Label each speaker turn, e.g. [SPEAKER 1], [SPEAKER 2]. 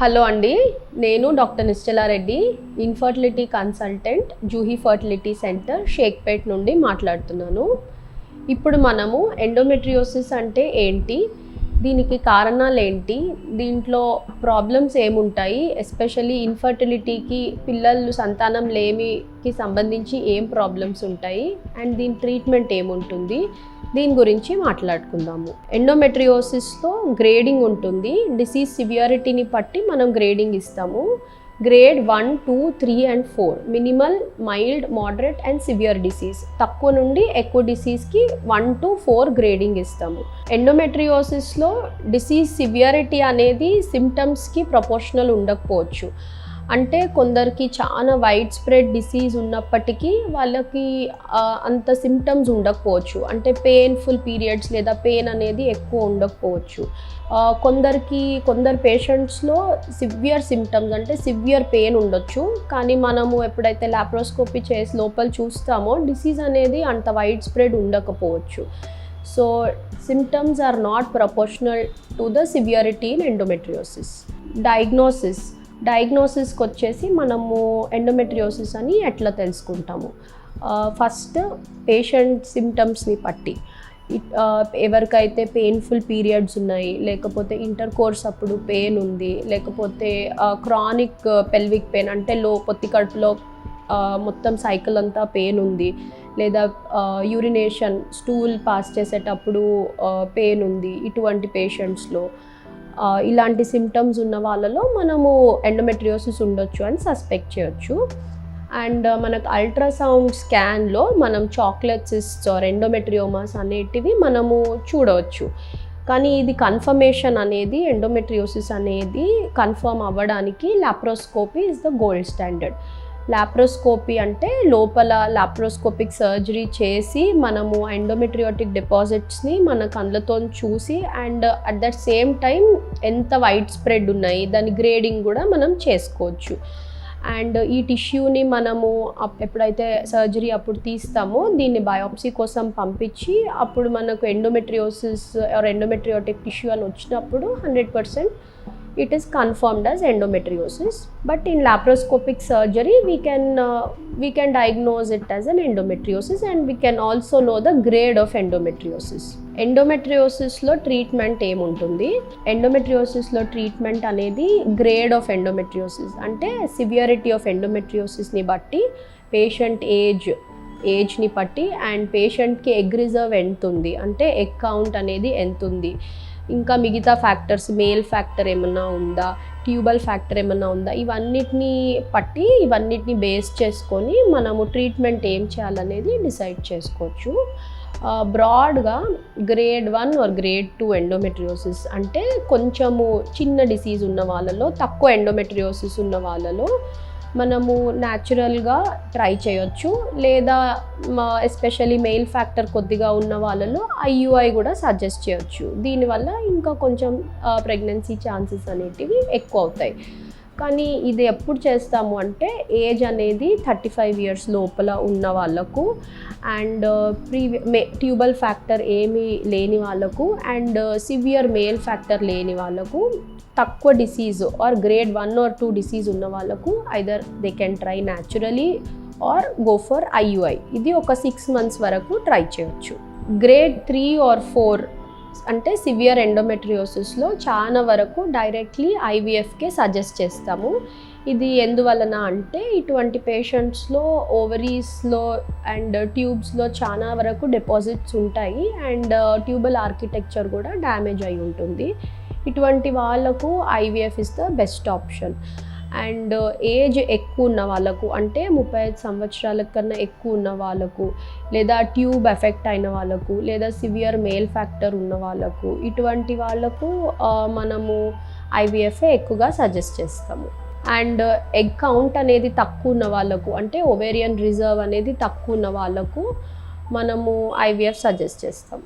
[SPEAKER 1] Hello అండి నేను doctor Nischala Reddy infertility consultant Juhi fertility centre Shaikpet నుండి మాట్లాడుతున్నాను. ఇప్పుడు మనము ఎండోమెట్రియోసిస్ అంటే ఏంటి దీనికి కారణాలు ఏంటి దీంట్లో ప్రాబ్లమ్స్ ఏముంటాయి ఎస్పెషల్లీ ఇన్ఫర్టిలిటీకి పిల్లలు సంతానం లేమికి సంబంధించి ఏం ప్రాబ్లమ్స్ ఉంటాయి అండ్ దీని ట్రీట్మెంట్ ఏముంటుంది దీని గురించి మాట్లాడుకుందాము. ఎండోమెట్రియోసిస్లో గ్రేడింగ్ ఉంటుంది. డిసీజ్ సివియారిటీని బట్టి మనం గ్రేడింగ్ ఇస్తాము. Grade one two three and four minimal mild moderate and severe disease తక్కువ నుండి ఎక్కువ డిసీజ్కి వన్ టు ఫోర్ గ్రేడింగ్ ఇస్తాము. ఎండోమెట్రియోసిస్లో డిసీజ్ సివియారిటీ అనేది సిమ్టమ్స్కి ప్రపోర్షనల్ ఉండకపోవచ్చు. అంటే కొందరికి చాలా వైడ్ స్ప్రెడ్ డిసీజ్ ఉన్నప్పటికీ వాళ్ళకి అంత సిమ్టమ్స్ ఉండకపోవచ్చు. అంటే పెయిన్ఫుల్ పీరియడ్స్ లేదా పెయిన్ అనేది ఎక్కువ ఉండకపోవచ్చు. కొందరికి కొందరు పేషెంట్స్లో సివియర్ సిమ్టమ్స్ అంటే సివియర్ పెయిన్ ఉండొచ్చు. కానీ మనము ఎప్పుడైతే లాప్రోస్కోపీ చేసి లోపల చూస్తామో డిసీజ్ అనేది అంత వైడ్ స్ప్రెడ్ ఉండకపోవచ్చు. So symptoms are not proportional to the severity in endometriosis diagnosis డయాగ్నోసిస్కి వచ్చేసి మనము ఎండోమెట్రియోసిస్ అని ఎట్లా తెలుసుకుంటాము? ఫస్ట్ పేషెంట్ సిమ్టమ్స్ని బట్టి ఎవరికైతే పెయిన్ఫుల్ పీరియడ్స్ ఉన్నాయి లేకపోతే ఇంటర్ కోర్స్ అప్పుడు పెయిన్ ఉంది లేకపోతే క్రానిక్ పెల్విక్ పెయిన్ అంటే లో పొత్తి కడుపులో మొత్తం సైకిల్ అంతా పెయిన్ ఉంది లేదా యూరినేషన్ స్టూల్ పాస్ చేసేటప్పుడు పెయిన్ ఉంది ఇటువంటి పేషెంట్స్లో ఇలాంటి సిమ్టమ్స్ ఉన్న వాళ్ళలో మనము ఎండోమెట్రియోసిస్ ఉండొచ్చు అని సస్పెక్ట్ చేయొచ్చు. అండ్ మనకు అల్ట్రాసౌండ్ స్కాన్లో మనం చాక్లెట్స్ ఆర్ ఎండోమెట్రియోమాస్ అనేటివి మనము చూడవచ్చు కానీ ఇది కన్ఫర్మేషన్ అనేది ఎండోమెట్రియోసిస్ అనేది కన్ఫర్మ్ అవ్వడానికి laparoscopy is the gold standard laparoscopy అంటే లోపల లాప్రోస్కోపిక్ సర్జరీ చేసి మనము ఎండోమెట్రియోటిక్ డిపాజిట్స్ని మన కళ్ళతో చూసి and at that same time ఎంత వైడ్ స్ప్రెడ్ ఉన్నాయి దాని గ్రేడింగ్ కూడా మనం చేసుకోవచ్చు. అండ్ ఈ టిష్యూని మనము ఎప్పుడైతే సర్జరీ అప్పుడు తీస్తామో దీన్ని బయోప్సీ కోసం పంపించి అప్పుడు మనకు ఎండోమెట్రియోసిస్ ఆర్ ఎండోమెట్రియోటిక్ టిష్యూ అని వచ్చినప్పుడు hundred percent it is confirmed as endometriosis but in laparoscopic surgery we can uh, we can diagnose it as an endometriosis and we can also know the grade of endometriosis ఎండోమెట్రియోసిస్లో treatment ఏముంటుంది ఎండోమెట్రియోసిస్లో treatment అనేది grade of endometriosis అంటే severity of ఎండోమెట్రియోసిస్ని బట్టి patient age ఏజ్ని బట్టి and పేషెంట్కి egg reserve ఎంత ఉంది అంటే ఎగ్ కౌంట్ అనేది ఎంత ఉంది ఇంకా మిగతా ఫ్యాక్టర్స్ మేల్ ఫ్యాక్టర్ ఏమన్నా ఉందా ట్యూబల్ ఫ్యాక్టర్ ఏమన్నా ఉందా ఇవన్నిటిని పట్టి ఇవన్నిటిని బేస్ చేసుకొని మనము ట్రీట్మెంట్ ఏం చేయాలనేది డిసైడ్ చేసుకోవచ్చు. బ్రాడ్గా grade one or grade two endometriosis అంటే కొంచెము చిన్న డిసీజ్ ఉన్న వాళ్ళలో తక్కువ ఎండోమెట్రియోసిస్ ఉన్న వాళ్ళలో మనము న్యాచురల్గా ట్రై చేయొచ్చు. లేదా ఎస్పెషల్లీ మెయిల్ ఫ్యాక్టర్ కొద్దిగా ఉన్న వాళ్ళలో ఐయుఐ కూడా సజెస్ట్ చేయొచ్చు. దీనివల్ల ఇంకా కొంచెం ప్రెగ్నెన్సీ ఛాన్సెస్ అనేటివి ఎక్కువ అవుతాయి. కానీ ఇది ఎప్పుడు చేస్తాము అంటే ఏజ్ అనేది థర్టీ ఫైవ్ ఇయర్స్ లోపల ఉన్న వాళ్ళకు అండ్ uh, ప్రీవి మే ట్యూబల్ ఫ్యాక్టర్ ఏమీ లేని వాళ్ళకు and uh, severe male factor లేని వాళ్ళకు తక్కువ disease or grade one or two disease ఉన్న వాళ్ళకు either they can try naturally or go for IUI ఇది ఒక సిక్స్ మంత్స్ వరకు ట్రై చేయొచ్చు. గ్రేడ్ త్రీ ఆర్ ఫోర్ అంటే సివియర్ ఎండోమెట్రియోసిస్లో చాలా వరకు డైరెక్ట్లీ ఐవీఎఫ్కే సజెస్ట్ చేస్తాము. ఇది ఎందువలన అంటే ఇటువంటి పేషెంట్స్లో ఓవరీస్లో అండ్ ట్యూబ్స్లో చాలా వరకు డిపాజిట్స్ ఉంటాయి అండ్ ట్యూబల్ ఆర్కిటెక్చర్ కూడా డ్యామేజ్ అయి ఉంటుంది. ఇటువంటి వాళ్ళకు IVF is the best option and age ఎక్కువ ఉన్న వాళ్ళకు అంటే ముప్పై ఐదు సంవత్సరాల కన్నా ఎక్కువ ఉన్న వాళ్ళకు లేదా ట్యూబ్ ఎఫెక్ట్ అయిన వాళ్ళకు లేదా సివియర్ మేల్ ఫ్యాక్టర్ ఉన్న వాళ్ళకు ఇటువంటి వాళ్ళకు మనము ఐవీఎఫ్ఏ ఎక్కువగా సజెస్ట్ చేస్తాము. అండ్ ఎగ్ కౌంట్ అనేది తక్కువ ఉన్న వాళ్ళకు అంటే ఒవేరియన్ రిజర్వ్ అనేది తక్కువ ఉన్న వాళ్ళకు మనము ఐవీఎఫ్ సజెస్ట్ చేస్తాము.